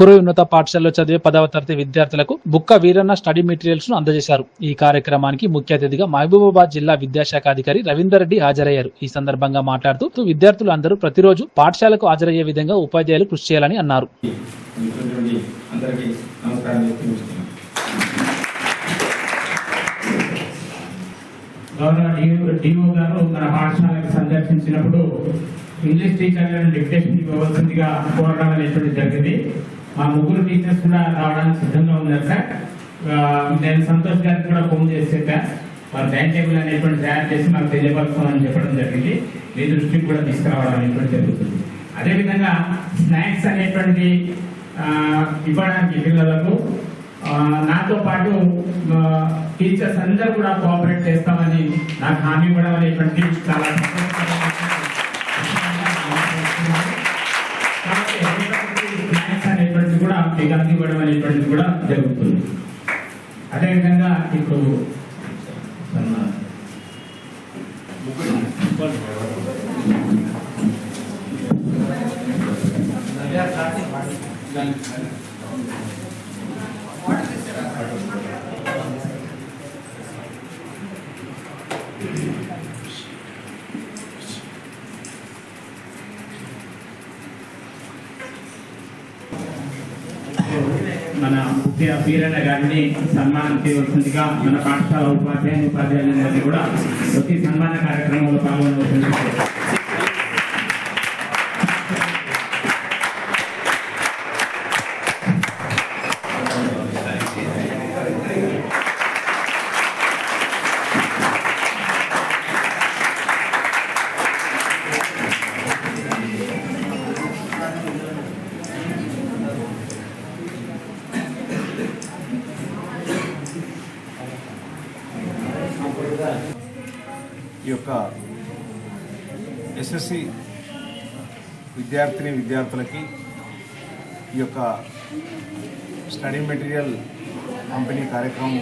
కురు ఉన్నత పాఠశాలలో చదివే పదవ తరగతి విద్యార్థులకు బుక్క వీరన్న స్టడీ మెటీరియల్స్ను అందజేశారు. ఈ కార్యక్రమానికి ముఖ్య అతిథిగా మహబూబాబాద్ జిల్లా విద్యాశాఖ అధికారి రవీందర్ రెడ్డి హాజరయ్యారు. ఈ సందర్భంగా మాట్లాడుతూ విద్యార్థులు అందరూ ప్రతిరోజు పాఠశాలకు హాజరయ్యే విధంగా ఉపాధ్యాయులు కృషి చేయాలని అన్నారు. డిఓ గారు పాఠశాలకు సందర్శించినప్పుడు ఇంగ్లీష్ టీచర్లను డిక్టేషన్ ఇవ్వవలసిందిగా కోరడం అనేటువంటి జరిగింది. మా ముగ్గురు టీచర్స్ కూడా రావడానికి సిద్ధంగా ఉన్నారు సార్. నేను సంతోష్ గారికి కూడా ఫోన్ చేసి చెప్పా. వారు టైం టేబుల్ అనేటువంటి తయారు చేసి మాకు తెలియపరుస్తామని చెప్పడం జరిగింది. మీ దృష్టికి కూడా తీసుకురావడం అనేటువంటి జరుగుతుంది. అదేవిధంగా స్నాక్స్ అనేటువంటి ఇవ్వడానికి పిల్లలకు నాతో పాటు టీచర్స్ అందరూ కూడా కోఆపరేట్ చేస్తామని నాకు హామీ ఇవ్వడం అనేటువంటి చాలా అనేటువంటిది కూడా మీకు అందివ్వడం అనేటువంటిది కూడా జరుగుతుంది అదేవిధంగా ఇప్పుడు సన్మానం. మన ముఖ్య వీరన్న గారిని సన్మానం చేయవలసిందిగా మన పాఠశాల ఉపాధ్యాయుని ఉపాధ్యాయులందరినీ కూడా ప్రతి సన్మాన యొక్క ఎస్ఎస్సి విద్యార్థిని విద్యార్థులకి ఈ యొక్క స్టడీ మెటీరియల్ పంపిణీ కార్యక్రమం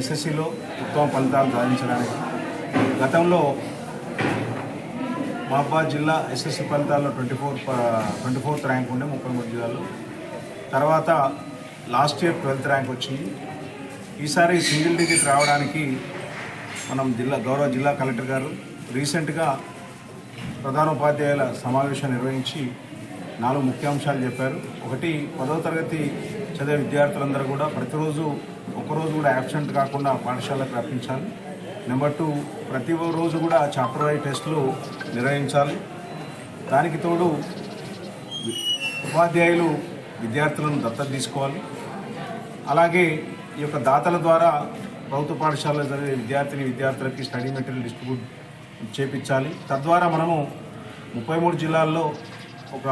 ఎస్ఎస్సిలో ఉత్తమ ఫలితాలు సాధించడానికి. గతంలో మహబాద్ జిల్లా ఎస్ఎస్సి ఫలితాల్లో twenty four twenty fourth rank ఉండే ముప్పై మూడు జిల్లాలో తర్వాత లాస్ట్ ఇయర్ ట్వెల్త్ ర్యాంక్ వచ్చింది. ఈసారి సింగిల్ డిజిట్ రావడానికి మనం జిల్లా గౌరవ జిల్లా కలెక్టర్ గారు రీసెంట్గా ప్రధానోపాధ్యాయుల సమావేశం నిర్వహించి నాలుగు ముఖ్యాంశాలు చెప్పారు. ఒకటి పదవ తరగతి చదివే విద్యార్థులందరూ కూడా ప్రతిరోజు ఒకరోజు కూడా యాబ్సెంట్ కాకుండా పాఠశాలకు రప్పించాలి. నెంబర్ టూ ప్రతి రోజు కూడా చాప్టర్ వైజ్ టెస్టులు నిర్వహించాలి. దానికి తోడు ఉపాధ్యాయులు విద్యార్థులను దత్తత తీసుకోవాలి. అలాగే ఈ యొక్క దాతల ద్వారా ప్రభుత్వ పాఠశాలలో జరిగే విద్యార్థిని విద్యార్థులకి స్టడీ మెటీరియల్ డిస్ట్రిబ్యూట్ చేపించాలి. తద్వారా మనము ముప్పై మూడు జిల్లాల్లో ఒక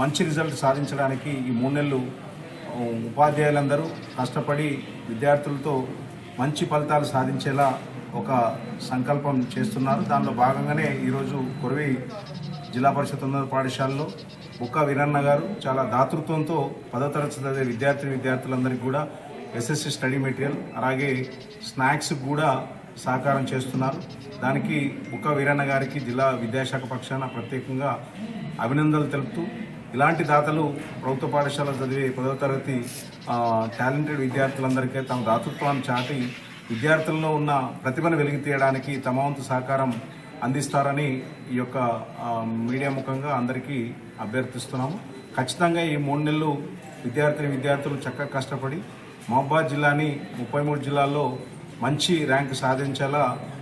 మంచి రిజల్ట్ సాధించడానికి ఈ మూడు నెలలు ఉపాధ్యాయులందరూ కష్టపడి విద్యార్థులతో మంచి ఫలితాలు సాధించేలా ఒక సంకల్పం చేస్తున్నారు. దానిలో భాగంగానే ఈరోజు కొరవి జిల్లా పరిషత్ ఉన్నత పాఠశాలలో బుక్క వీరన్న గారు చాలా దాతృత్వంతో పదో తరగతి చదివే విద్యార్థి విద్యార్థులందరికీ కూడా ఎస్ఎస్సి స్టడీ మెటీరియల్ అలాగే స్నాక్స్ కూడా సహకారం చేస్తున్నారు. దానికి బుక్క వీరన్న గారికి జిల్లా విద్యాశాఖ పక్షాన ప్రత్యేకంగా అభినందనలు తెలుపుతూ ఇలాంటి దాతలు ప్రభుత్వ పాఠశాల చదివే పదవ తరగతి టాలెంటెడ్ విద్యార్థులందరికీ తమ దాతృత్వాన్ని చాటి విద్యార్థుల్లో ఉన్న ప్రతిభను వెలిగి తీయడానికి తమ వంతు సహకారం అందిస్తారని ఈ యొక్క మీడియా ముఖంగా అందరికీ అభ్యర్థిస్తున్నాము. ఖచ్చితంగా ఈ మూడు నెలలు విద్యార్థిని విద్యార్థులు చక్కగా కష్టపడి మహబాద్ జిల్లాని ముప్పై మూడు జిల్లాల్లో మంచి ర్యాంక్ సాధించేలా